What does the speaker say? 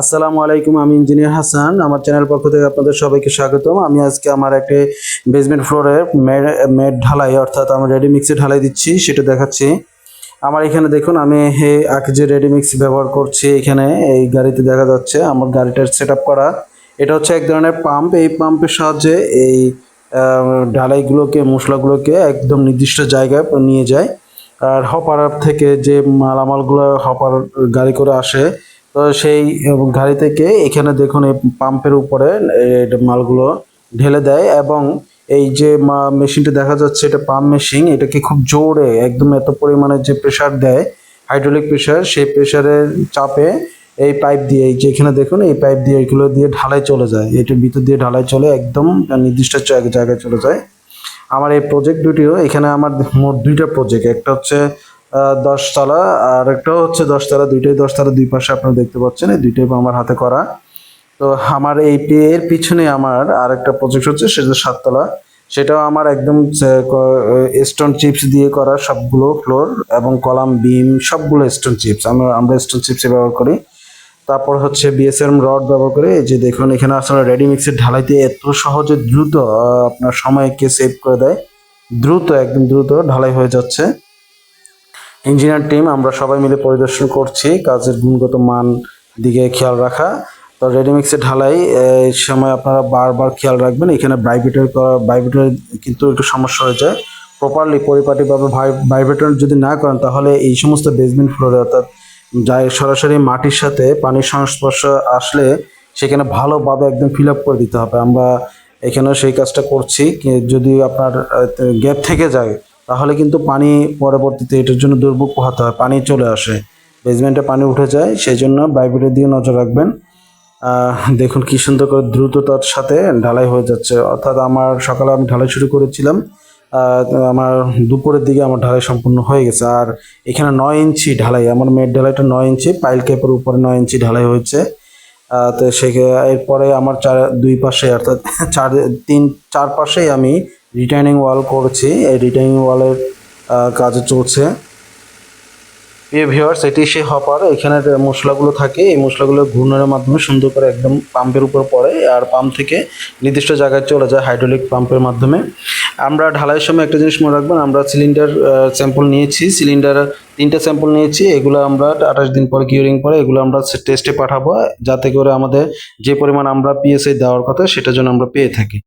আসসালামু আলাইকুম, আমি ইঞ্জিনিয়ার হাসান। আমার চ্যানেল পক্ষ থেকে আপনাদের সবাইকে স্বাগতম। আমি আজকে আমার একটি বেসমেন্ট ফ্লোরে মেড ঢালাই, অর্থাৎ আমি রেডি মিক্সে ঢালাই দিচ্ছি, সেটা দেখাচ্ছি। আমার এখানে দেখুন, আমি হে আগে যে রেডি মিক্স ব্যবহার করছি এখানে, এই গাড়িতে দেখা যাচ্ছে আমার গাড়িটার সেট করা। এটা হচ্ছে এক ধরনের পাম্প এই পাম্পের সাহায্যে এই ঢালাইগুলোকে, মশলাগুলোকে একদম নির্দিষ্ট জায়গায় নিয়ে যায়। আর হপার থেকে যে মালামালগুলো হপার গাড়ি করে আসে তো সেই গাড়ি থেকে এখানে দেখুন এই পাম্পের উপরে মালগুলো ঢেলে দেয় এবং এই যে মেশিনটা দেখা যাচ্ছে, এটা পাম্প মেশিন, এটাকে খুব জোরে, একদম এত পরিমাণে যে প্রেসার দেয়, হাইড্রোলিক প্রেশার সেই প্রেসারের চাপে এই পাইপ দিয়ে, এই যে এখানে দেখুন, এই পাইপ দিয়ে এগুলো দিয়ে ঢালাই চলে যায়, এটার ভিতর দিয়ে ঢালাই চলে, একদম নির্দিষ্ট জায়গায় চলে যায়। আমার এই প্রজেক্ট দুটিও, এখানে আমার মোট দুইটা প্রজেক্ট, একটা হচ্ছে দশতলা, আর একটা হচ্ছে দশতলা, দুইটাই দশতলা, দুই পাশে আপনারা দেখতে পাচ্ছেন, এই দুইটাই আমার হাতে করা। তো আমার এই এর পিছনে আমার আরেকটা প্রজেক্ট হচ্ছে, সেটা সাততলা। সেটাও আমার একদম স্টোন চিপস দিয়ে করা সবগুলো ফ্লোর এবং কলাম বিম সবগুলো স্টোন চিপস আমরা আমরা স্টোন চিপস ব্যবহার করি। তারপর হচ্ছে বিএসএম রড ব্যবহার করে। যে দেখুন, এখানে আসলে রেডি মিক্সের ঢালাইতে এত সহজে দ্রুত আপনার সময়কে সেভ করে দেয়। দ্রুত, একদম দ্রুত ঢালাই হয়ে যাচ্ছে। ইঞ্জিনিয়ার টিম আমরা সবাই মিলে পরিদর্শন করছি, কাজের গুণগত মান দিকে খেয়াল রাখা। তো রেডিমিক্সের ঢালাই, এই সময় আপনারা বারবার খেয়াল রাখবেন, এখানে করা ভাইব্রেটর কিন্তু একটু সমস্যা হয়ে যায় প্রপারলি পরিপাটিভাবে ভাইব্রেটর যদি না করেন, তাহলে এই সমস্ত বেসমেন্ট ফ্লোরে অর্থাৎ যাই সরাসরি মাটির সাথে পানির সংস্পর্শ আসলে সেখানে ভালোভাবে একদম ফিল আপ করে দিতে হবে। আমরা এখানেও সেই কাজটা করছি যদি আপনার গ্যাপ থেকে যায় তাহলে কিন্তু পানি পরবর্তীতে এটার জন্য দুর্ভোগ পোহাতে হয়, পানি চলে আসে। বেসমেন্টে পানি উঠে যায় সেই জন্য বাইবেলের দিয়ে নজর রাখবেন। দেখুন কি সুন্দর করে দ্রুততার সাথে ঢালাই হয়ে যাচ্ছে। অর্থাৎ আমার সকালে আমি ঢালাই শুরু করেছিলাম আমার দুপুরের দিকে আমার ঢালাই সম্পূর্ণ হয়ে গেছে। আর এখানে নয় ইঞ্চি ঢালাই, আমার মেড ঢালাইটা নয় ইঞ্চি, পাইল ক্যাপের উপরে নয় ইঞ্চি ঢালাই হয়েছে। তো সে এরপরে আমার চার দুই পাশে, অর্থাৎ চার তিন চার পাশেই আমি রিটার্নিং ওয়াল করছি। এই রিটার্নিং ওয়ালের কাজ চলছে। প্রিয় ভিউয়ার্স এটি সেই হপার এখানে মশলাগুলো থাকে, এই মশলাগুলো ঘূর্ণনের মাধ্যমে সুন্দর করে একদম পাম্পের উপর পড়ে আর পাম্প থেকে নির্দিষ্ট জায়গায় চলে যায় হাইড্রোলিক পাম্পের মাধ্যমে। আমরা ঢালাইয়ের সময় একটা জিনিস মনে রাখবেন, আমরা সিলিন্ডার স্যাম্পল নিয়েছি। সিলিন্ডার তিনটা স্যাম্পল নিয়েছি। এগুলো আমরা আঠাশ দিন পরে কিউরিং পরে এগুলো আমরা টেস্টে পাঠাবো, যাতে করে আমাদের যে পরিমাণ আমরা পিএসআই দেওয়ার কথা সেটা যেন আমরা পেয়ে থাকি।